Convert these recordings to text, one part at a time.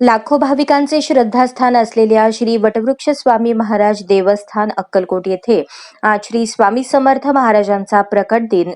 लाखो भाविकांचे श्रद्धास्थान असलेल्या श्री वटवृक्ष स्वामी महाराज देवस्थान अक्कलकोट येथे आज श्री स्वामी समर्थ महाराजांचा प्रकट दिन.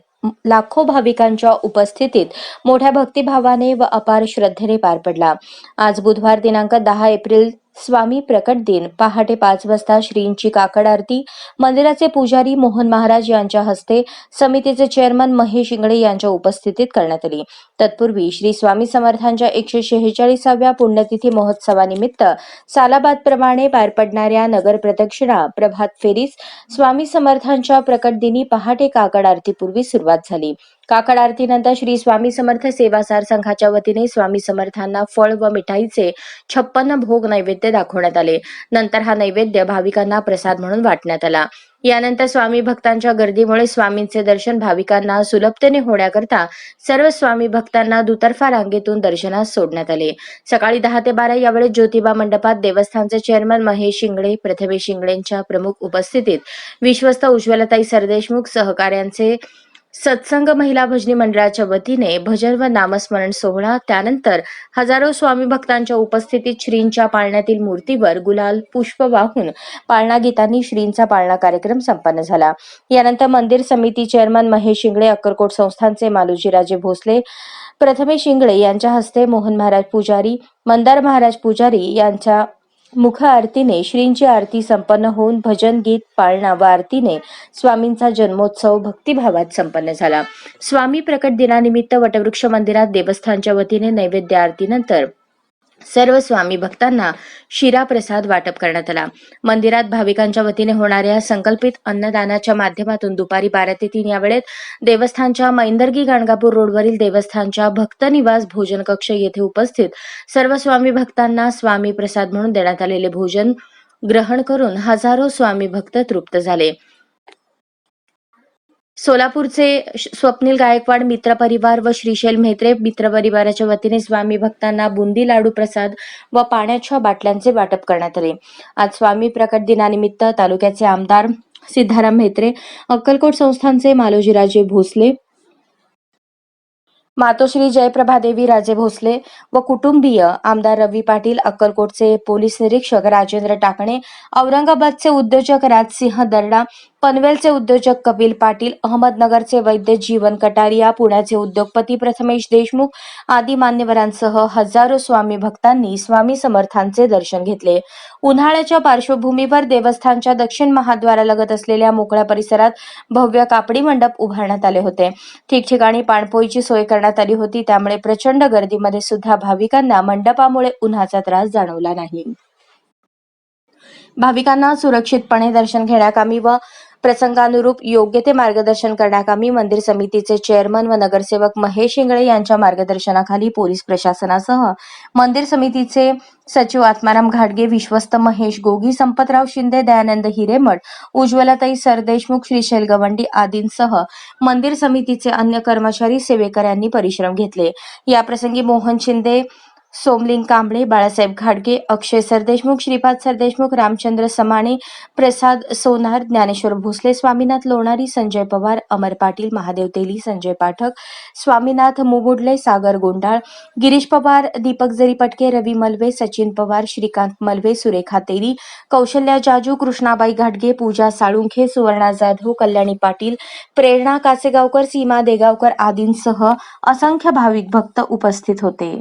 लाखो भाविकांच्या उपस्थितीत मोठ्या भक्तिभावाने व अपार श्रद्धेने पार पडला. आज बुधवार दिनांक दहा एप्रिल स्वामी प्रकट दिन. पहाटे पाच वाजता श्रींची काकड आरती. मंदिराचे पुजारी मोहन महाराज यांच्या हस्ते समितीचे चेअरमन महेश इंगळे यांच्या उपस्थितीत करण्यात आली. तत्पूर्वी श्री स्वामी समर्थांच्या एकशे शेहेचाळीसाव्या पुण्यतिथी महोत्सवानिमित्त सालाबाद प्रमाणे पार पडणाऱ्या नगर प्रदक्षिणा प्रभात फेरीस स्वामी समर्थांच्या प्रकट दिनी पहाटे काकड आरतीपूर्वी सुरुवात झाली. काकड आरतीनंतर श्री स्वामी समर्थ सेवासार संघाच्या वतीने स्वामी समर्थांना फळ व मिठाईचे छप्पन्न भोग नैवेद्य दाखवण्यात आले. नंतर हा नैवेद्य भाविकांना प्रसाद म्हणून वाटण्यात आला. यानंतर स्वामी भक्तांच्या गर्दीमुळे स्वामींचे दर्शन भाविकांना सुलभतेने होण्याकरता सर्व स्वामी भक्तांना दुतर्फा रांगेतून दर्शनास सोडण्यात आले. सकाळी दहा ते बारा यावेळेस ज्योतिबा मंडपात देवस्थानचे चेअरमन महेश शिंगडे प्रथमेश शिंगडेंच्या प्रमुख उपस्थितीत विश्वस्त उज्ज्वलताई सरदेशमुख सहकार्यांचे सत्संग महिला भजनी मंडळाच्या वतीने भजन व नामस्मरण सोहळा त्यानंतर हजारो स्वामी भक्तांच्या उपस्थितीत श्रींच्या पाळण्यातील मूर्तीवर गुलाल पुष्प वाहून पाळणा गीतांनी श्रींचा पाळणा कार्यक्रम संपन्न झाला. यानंतर मंदिर समिती चेअरमन महेश शिंगळे अक्कलकोट संस्थानचे मालोजीराजे भोसले प्रथमे शिंगळे यांच्या हस्ते मोहन महाराज पुजारी मंदार महाराज पुजारी यांच्या मुख आरतीने श्रींची आरती संपन्न होऊन भजन गीत पाळणा व आरतीने स्वामींचा जन्मोत्सव भक्तिभावात संपन्न झाला. स्वामी प्रकट दिनानिमित्त वटवृक्ष मंदिरात देवस्थानच्या वतीने नैवेद्य आरतीनंतर सर्व स्वामी भक्तांना शिरा प्रसाद वाटप करण्यात आला. मंदिरात भाविकांच्या वतीने होणाऱ्या संकल्पित अन्नदानाच्या माध्यमातून दुपारी बारा ते तीन या वेळेत देवस्थानच्या मैंदर्गी गाणगापूर रोडवरील देवस्थानच्या भक्तनिवास भोजन कक्ष येथे उपस्थित सर्व स्वामी भक्तांना स्वामी प्रसाद म्हणून देण्यात आलेले भोजन ग्रहण करून हजारो स्वामी भक्त तृप्त झाले. सोलापूरचे श- स्वप्नील गायकवाड मित्र परिवार व श्रीशैल म्हेत्रे मित्र परिवाराच्या वतीने स्वामी भक्तांना बुंदी लाडू प्रसाद व पाण्याच्या बाटल्यांचे वाटप करण्यात आले. आज स्वामी प्रकट दिनानिमित्त तालुक्याचे आमदार सिद्धाराम म्हेत्रे अक्कलकोट संस्थानचे मालोजीराजे भोसले मातोश्री जयप्रभादेवी राजे भोसले व कुटुंबीय आमदार रवी पाटील अक्कलकोटचे पोलीस निरीक्षक राजेंद्र टाकणे औरंगाबादचे उद्योजक राजसिंह दर्डा पनवेलचे उद्योजक कपिल पाटील अहमदनगरचे वैद्य जीवन कटारिया पुण्याचे उद्योगपती प्रथमेश देशमुख आदी मान्यवरांसह हजारो स्वामी भक्तांनी स्वामी समर्थांचे दर्शन घेतले. उन्हाळ्याच्या पार्श्वभूमीवर देवस्थानच्या दक्षिण महाद्वारालगत असलेल्या मोकळ्या परिसरात भव्य कापडी मंडप उभारण्यात आले होते. ठिकठिकाणी पाणपोईची सोय करण्यात आली होती. त्यामुळे प्रचंड गर्दीमध्ये सुद्धा भाविकांना मंडपामुळे उन्हाचा त्रास जाणवला नाही. भाविकांना सुरक्षितपणे दर्शन घेण्याकामी व प्रसंगानुरूप योग्य ते मार्गदर्शन करण्याकामी मंदिर समितीचे चेअरमन व नगरसेवक महेश इंगळे यांच्या मार्गदर्शनाखाली पोलीस प्रशासनासह मंदिर समितीचे सचिव आत्माराम घाटगे विश्वस्त महेश गोगी संपतराव शिंदे दयानंद हिरेमठ उज्ज्वलाताई सरदेशमुख श्रीशैल गवंडी आदींसह मंदिर समितीचे अन्य कर्मचारी सेवेकर यांनी परिश्रम घेतले. याप्रसंगी मोहन शिंदे सोमलिंग कांबळे बाळासाहेब घाडगे अक्षय सरदेशमुख श्रीपाद सरदेशमुख रामचंद्र समाणे प्रसाद सोनार ज्ञानेश्वर भोसले स्वामीनाथ लोणारी संजय पवार अमर पाटील महादेव तेली संजय पाठक स्वामीनाथ मुबुडले सागर गोंडाळ गिरीश पवार दीपक जरी पटके रवी मलवे सचिन पवार श्रीकांत मलवे सुरेखा तेली कौशल्या जाजू कृष्णाबाई घाटगे पूजा साळुंखे सुवर्णा जाधव कल्याणी पाटील प्रेरणा कासेगावकर सीमा देगावकर आदींसह असंख्य भाविक भक्त उपस्थित होते.